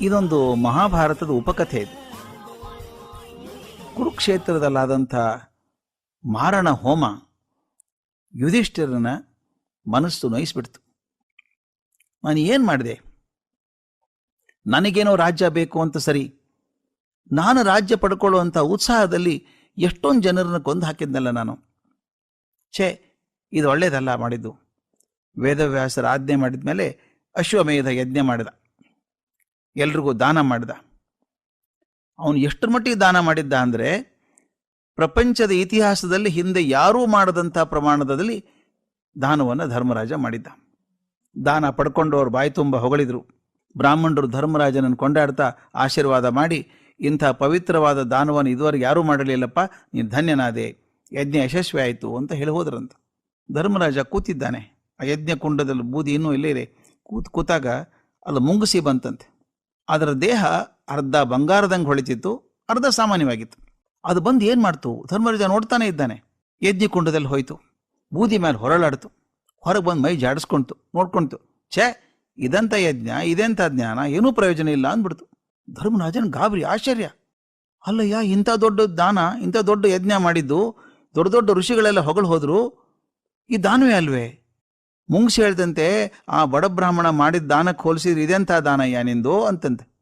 ಇದೊಂದು ಮಹಾಭಾರತದ ಉಪಕಥೆ ಇದು. ಕುರುಕ್ಷೇತ್ರದಲ್ಲಾದಂಥ ಮಾರಣ ಹೋಮ ಯುಧಿಷ್ಠಿರನ ಮನಸ್ಸು ನೋಯಿಸ್ಬಿಡ್ತು. ನಾನು ಏನು ಮಾಡಿದೆ? ನನಗೇನೋ ರಾಜ್ಯ ಬೇಕು ಅಂತ ಸರಿ. ನಾನು ರಾಜ್ಯ ಪಡ್ಕೊಳ್ಳುವಂಥ ಉತ್ಸಾಹದಲ್ಲಿ ಎಷ್ಟೊಂದು ಜನರನ್ನು ಕೊಂದು ಹಾಕಿದ್ನಲ್ಲ ನಾನು. ಛೇ, ಇದು ಒಳ್ಳೇದಲ್ಲ ಮಾಡಿದ್ದು. ವೇದವ್ಯಾಸರ ಆಜ್ಞೆ ಮಾಡಿದ ಮೇಲೆ ಅಶ್ವಮೇಧ ಯಜ್ಞ ಮಾಡಿದ. ಎಲ್ರಿಗೂ ದಾನ ಮಾಡಿದ. ಅವನು ಎಷ್ಟರ ಮಟ್ಟಿಗೆ ದಾನ ಮಾಡಿದ್ದ ಅಂದರೆ, ಪ್ರಪಂಚದ ಇತಿಹಾಸದಲ್ಲಿ ಹಿಂದೆ ಯಾರೂ ಮಾಡದಂಥ ಪ್ರಮಾಣದಲ್ಲಿ ದಾನವನ್ನು ಧರ್ಮರಾಜ ಮಾಡಿದ್ದ. ದಾನ ಪಡ್ಕೊಂಡವ್ರು ಬಾಯಿ ತುಂಬ ಹೊಗಳಿದ್ರು. ಬ್ರಾಹ್ಮಣರು ಧರ್ಮರಾಜನನ್ನು ಕೊಂಡಾಡ್ತಾ ಆಶೀರ್ವಾದ ಮಾಡಿ, ಇಂಥ ಪವಿತ್ರವಾದ ದಾನವನ್ನು ಇದುವರೆಗೆ ಯಾರೂ ಮಾಡಲಿಲ್ಲಪ್ಪ, ನೀನು ಧನ್ಯನಾದೆ, ಯಜ್ಞ ಯಶಸ್ವಿ ಆಯಿತು ಅಂತ ಹೇಳಿ ಹೋದ್ರಂತ. ಧರ್ಮರಾಜ ಕೂತಿದ್ದಾನೆ. ಆ ಯಜ್ಞ ಕುಂಡದಲ್ಲಿ ಬೂದಿ ಇನ್ನೂ ಇಲ್ಲೇ ಕೂತ್ ಕೂತಾಗ ಅಲ್ಲಿ, ಮುಂಗಿಸಿ ಬಂತಂತೆ. ಅದರ ದೇಹ ಅರ್ಧ ಬಂಗಾರದಂಗೆ ಹೊಳಿತಿತ್ತು, ಅರ್ಧ ಸಾಮಾನ್ಯವಾಗಿತ್ತು. ಅದು ಬಂದು ಏನು ಮಾಡ್ತು? ಧರ್ಮರಾಜ ನೋಡ್ತಾನೆ ಇದ್ದಾನೆ. ಯಜ್ಞ ಕುಂಡದಲ್ಲಿ ಹೋಯಿತು. ಬೂದಿ ಮೇಲೆ ಹೊರಳಾಡ್ತು. ಹೊರಗೆ ಬಂದು ಮೈ ಜಾಡಿಸ್ಕೊಂತು ನೋಡ್ಕೊಂತು ಛೇ ಇದಂಥ ಯಜ್ಞ ಇದೆಂಥ ಜ್ಞಾನ, ಏನೂ ಪ್ರಯೋಜನ ಇಲ್ಲ ಅಂದ್ಬಿಡ್ತು. ಧರ್ಮರಾಜನ ಗಾಬರಿ, ಆಶ್ಚರ್ಯ. ಅಲ್ಲಯ್ಯ, ಇಂಥ ದೊಡ್ಡ ದಾನ, ಇಂಥ ದೊಡ್ಡ ಯಜ್ಞ ಮಾಡಿದ್ದು, ದೊಡ್ಡ ದೊಡ್ಡ ಋಷಿಗಳೆಲ್ಲ ಹೊಗಳು ಹೋದರು, ಈ ದಾನವೇ ಅಲ್ವೇ? ಮುಂಗ್ಸಿ ಹೇಳ್ದಂತೆ ಆ ಬಡ ಬ್ರಾಹ್ಮಣ ಮಾಡಿದ ದಾನಕ್ಕೆ ಹೋಲಿಸಿದ್ರೆ ಇದೆಂಥ ದಾನ ನಿಂದು? ಅಂತಂತೆ.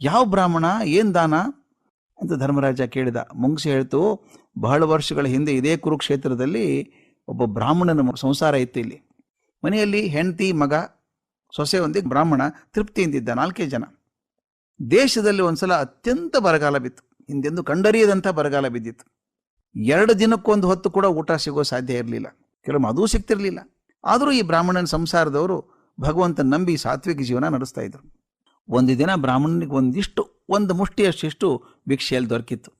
ಯಾವ ಬ್ರಾಹ್ಮಣ? ಏನು ದಾನ? ಅಂತ ಧರ್ಮರಾಜ ಕೇಳಿದ. ಮುಂಗ್ಸಿ ಹೇಳ್ತು, ಬಹಳ ವರ್ಷಗಳ ಹಿಂದೆ ಇದೇ ಕುರುಕ್ಷೇತ್ರದಲ್ಲಿ ಒಬ್ಬ ಬ್ರಾಹ್ಮಣನ ಸಂಸಾರ ಇತ್ತು ಇಲ್ಲಿ. ಮನೆಯಲ್ಲಿ ಹೆಂಡತಿ, ಮಗ, ಸೊಸೆ ಒಂದಿಗೆ ಬ್ರಾಹ್ಮಣ ತೃಪ್ತಿಯಿಂದಿದ್ದ ನಾಲ್ಕೇ ಜನ. ದೇಶದಲ್ಲಿ ಒಂದ್ಸಲ ಅತ್ಯಂತ ಬರಗಾಲ ಬಿತ್ತು. ಹಿಂದೆಂದು ಕಂಡರಿಯದಂಥ ಬರಗಾಲ ಬಿದ್ದಿತ್ತು. ಎರಡು ದಿನಕ್ಕೊಂದು ಹೊತ್ತು ಕೂಡ ಊಟ ಸಿಗೋ ಸಾಧ್ಯ ಇರಲಿಲ್ಲ. ಕೆಲವೊಮ್ಮೆ ಅದೂ ಸಿಗ್ತಿರ್ಲಿಲ್ಲ. ಆದರೂ ಈ ಬ್ರಾಹ್ಮಣನ ಸಂಸಾರದವರು ಭಗವಂತನ ನಂಬಿ ಸಾತ್ವಿಕ ಜೀವನ ನಡೆಸ್ತಾ ಇದ್ರು. ಒಂದು ದಿನ ಬ್ರಾಹ್ಮಣನಿಗೆ ಒಂದಿಷ್ಟು, ಒಂದು ಮುಷ್ಟಿಯಷ್ಟಿಷ್ಟು ಭಿಕ್ಷೆಯಲ್ಲಿ ದೊರಕಿತ್ತು.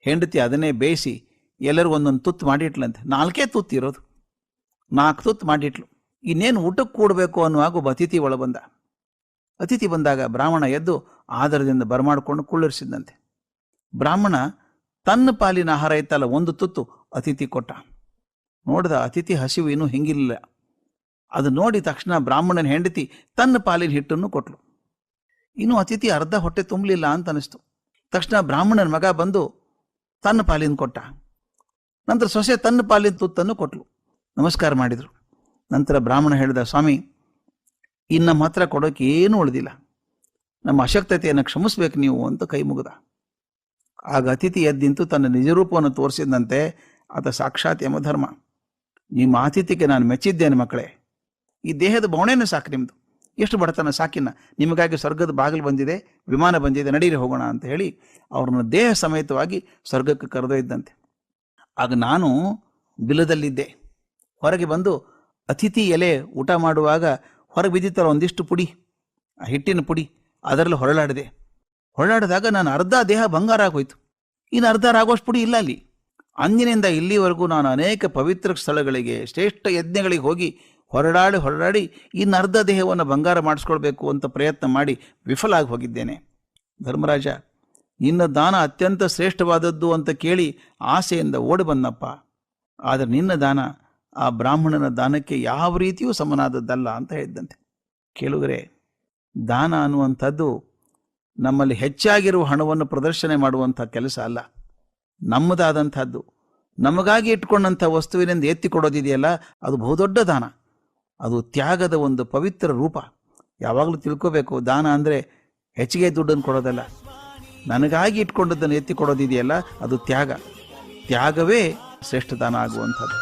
ಹೆಂಡತಿ ಅದನ್ನೇ ಬೇಯಿಸಿ ಎಲ್ಲರೂ ಒಂದೊಂದು ತುತ್ತು ಮಾಡಿಟ್ಲಂತೆ. ನಾಲ್ಕೇ ತುತ್ತು ಇರೋದು. ನಾಲ್ಕು ತುತ್ತು ಮಾಡಿಟ್ಲು. ಇನ್ನೇನು ಊಟಕ್ಕೆ ಕೂಡಬೇಕು ಅನ್ನುವಾಗ ಅತಿಥಿ ಒಳ ಬಂದ. ಅತಿಥಿ ಬಂದಾಗ ಬ್ರಾಹ್ಮಣ ಎದ್ದು ಆದರದಿಂದ ಬರಮಾಡಿಕೊಂಡು ಕುಳ್ಳಿರಿಸಿದಂತೆ ಬ್ರಾಹ್ಮಣ ತನ್ನ ಪಾಲಿನ ಆಹಾರ ಇತ್ತಲ್ಲ, ಒಂದು ತುತ್ತು ಅತಿಥಿ ಕೊಟ್ಟ. ನೋಡಿದ ಅತಿಥಿ ಹಸಿವು ಇನ್ನೂ ಹಿಂಗಿಲ್ಲ ಅದು ನೋಡಿ ತಕ್ಷಣ ಬ್ರಾಹ್ಮಣನ ಹೆಂಡತಿ ತನ್ನ ಪಾಲಿನ ಹಿಟ್ಟನ್ನು ಕೊಟ್ಲು. ಇನ್ನು ಅತಿಥಿ ಅರ್ಧ ಹೊಟ್ಟೆ ತುಂಬಲಿಲ್ಲ ಅಂತ ಅನಿಸ್ತು. ತಕ್ಷಣ ಬ್ರಾಹ್ಮಣನ ಮಗ ಬಂದು ತನ್ನ ಪಾಲಿನ ಕೊಟ್ಟ. ನಂತರ ಸೊಸೆ ತನ್ನ ಪಾಲಿನ ತುತ್ತನ್ನು ಕೊಟ್ಲು. ನಮಸ್ಕಾರ ಮಾಡಿದರು. ನಂತರ ಬ್ರಾಹ್ಮಣ ಹೇಳಿದ, ಸ್ವಾಮಿ, ಇನ್ನು ನಮ್ಮ ಹತ್ರ ಕೊಡೋಕೆ ಏನೂ ಉಳಿದಿಲ್ಲ. ನಮ್ಮ ಅಶಕ್ತತೆಯನ್ನು ಕ್ಷಮಿಸ್ಬೇಕು ನೀವು ಅಂತ ಕೈ ಮುಗಿದ. ಆಗ ಅತಿಥಿ ಎದ್ದಿಂತು ತನ್ನ ನಿಜರೂಪವನ್ನು ತೋರಿಸಿದಂತೆ ಆತ ಸಾಕ್ಷಾತ್ ಯಮಧರ್ಮ. ನಿಮ್ಮ ಆತಿಥ್ಯಕ್ಕೆ ನಾನು ಮೆಚ್ಚಿದ್ದೇನೆ ಮಕ್ಕಳೇ. ಈ ದೇಹದ ಬವಣೆನೂ ಸಾಕು ನಿಮ್ಮದು ಎಷ್ಟು ಬಡತನ ಸಾಕಿನ ನಿಮಗಾಗಿ ಸ್ವರ್ಗದ ಬಾಗಿಲು ಬಂದಿದೆ, ವಿಮಾನ ಬಂದಿದೆ, ನಡೀರಿ ಹೋಗೋಣ ಅಂತ ಹೇಳಿ ಅವ್ರನ್ನ ದೇಹ ಸಮೇತವಾಗಿ ಸ್ವರ್ಗಕ್ಕೆ ಕರೆದೊಯ್ದಂತೆ ಆಗ ನಾನು ಬಿಲದಲ್ಲಿದ್ದೆ. ಹೊರಗೆ ಬಂದು ಅತಿಥಿ ಎಲೆ ಊಟ ಮಾಡುವಾಗ ಹೊರಗೆ ಬಿದ್ದಿತ್ತಲ್ಲ ಒಂದಿಷ್ಟು ಪುಡಿ, ಆ ಹಿಟ್ಟಿನ ಪುಡಿ ಅದರಲ್ಲಿ ಹೊರಳಾಡಿದೆ. ಹೊರಳಾಡಿದಾಗ ನಾನು ಅರ್ಧ ದೇಹ ಬಂಗಾರ ಆಗೋಯ್ತು. ಇನ್ನು ಅರ್ಧ ಆಗೋಷ್ಟು ಪುಡಿ ಇಲ್ಲ ಅಲ್ಲಿ. ಅಂದಿನಿಂದ ಇಲ್ಲಿವರೆಗೂ ನಾನು ಅನೇಕ ಪವಿತ್ರ ಸ್ಥಳಗಳಿಗೆ, ಶ್ರೇಷ್ಠ ಯಜ್ಞಗಳಿಗೆ ಹೋಗಿ ಹೊರಡಾಡಿ ಹೊರಡಾಡಿ ಈ ಅರ್ಧ ದೇಹವನ್ನು ಬಂಗಾರ ಮಾಡಿಸ್ಕೊಳ್ಬೇಕು ಅಂತ ಪ್ರಯತ್ನ ಮಾಡಿ ವಿಫಲ ಆಗಿ ಹೋಗಿದ್ದೇನೆ. ಧರ್ಮರಾಜ, ನಿನ್ನ ದಾನ ಅತ್ಯಂತ ಶ್ರೇಷ್ಠವಾದದ್ದು ಅಂತ ಕೇಳಿ ಆಸೆಯಿಂದ ಓಡಿ ಬಂದಪ್ಪ. ಆದರೆ ನಿನ್ನ ದಾನ ಆ ಬ್ರಾಹ್ಮಣನ ದಾನಕ್ಕೆ ಯಾವ ರೀತಿಯೂ ಸಮನಾದದ್ದಲ್ಲ ಅಂತ ಹೇಳಿದ್ದಂತೆ. ಕೇಳುಗರೆ, ದಾನ ಅನ್ನುವಂಥದ್ದು ನಮ್ಮಲ್ಲಿ ಹೆಚ್ಚಾಗಿರುವ ಹಣವನ್ನು ಪ್ರದರ್ಶನೆ ಮಾಡುವಂಥ ಕೆಲಸ ಅಲ್ಲ. ನಮ್ಮದಾದಂಥದ್ದು. ನಮಗಾಗಿ ಇಟ್ಕೊಂಡಂಥ ವಸ್ತುವಿನಿಂದ ಎತ್ತಿ ಕೊಡೋದಿದೆಯಲ್ಲ, ಅದು ಬಹುದೊಡ್ಡ ದಾನ ಅದು ತ್ಯಾಗದ ಒಂದು ಪವಿತ್ರ ರೂಪ. ಯಾವಾಗಲೂ ತಿಳ್ಕೋಬೇಕು, ದಾನ ಅಂದರೆ ಹೆಚ್ಚಿಗೆ ದುಡ್ಡನ್ನು ಕೊಡೋದಲ್ಲ. ನನಗಾಗಿ ಇಟ್ಕೊಂಡದ್ದನ್ನು ಎತ್ತಿ ಕೊಡೋದಿದೆಯಲ್ಲ, ಅದು ತ್ಯಾಗ. ತ್ಯಾಗವೇ ಶ್ರೇಷ್ಠ ದಾನ ಆಗುವಂಥದ್ದು.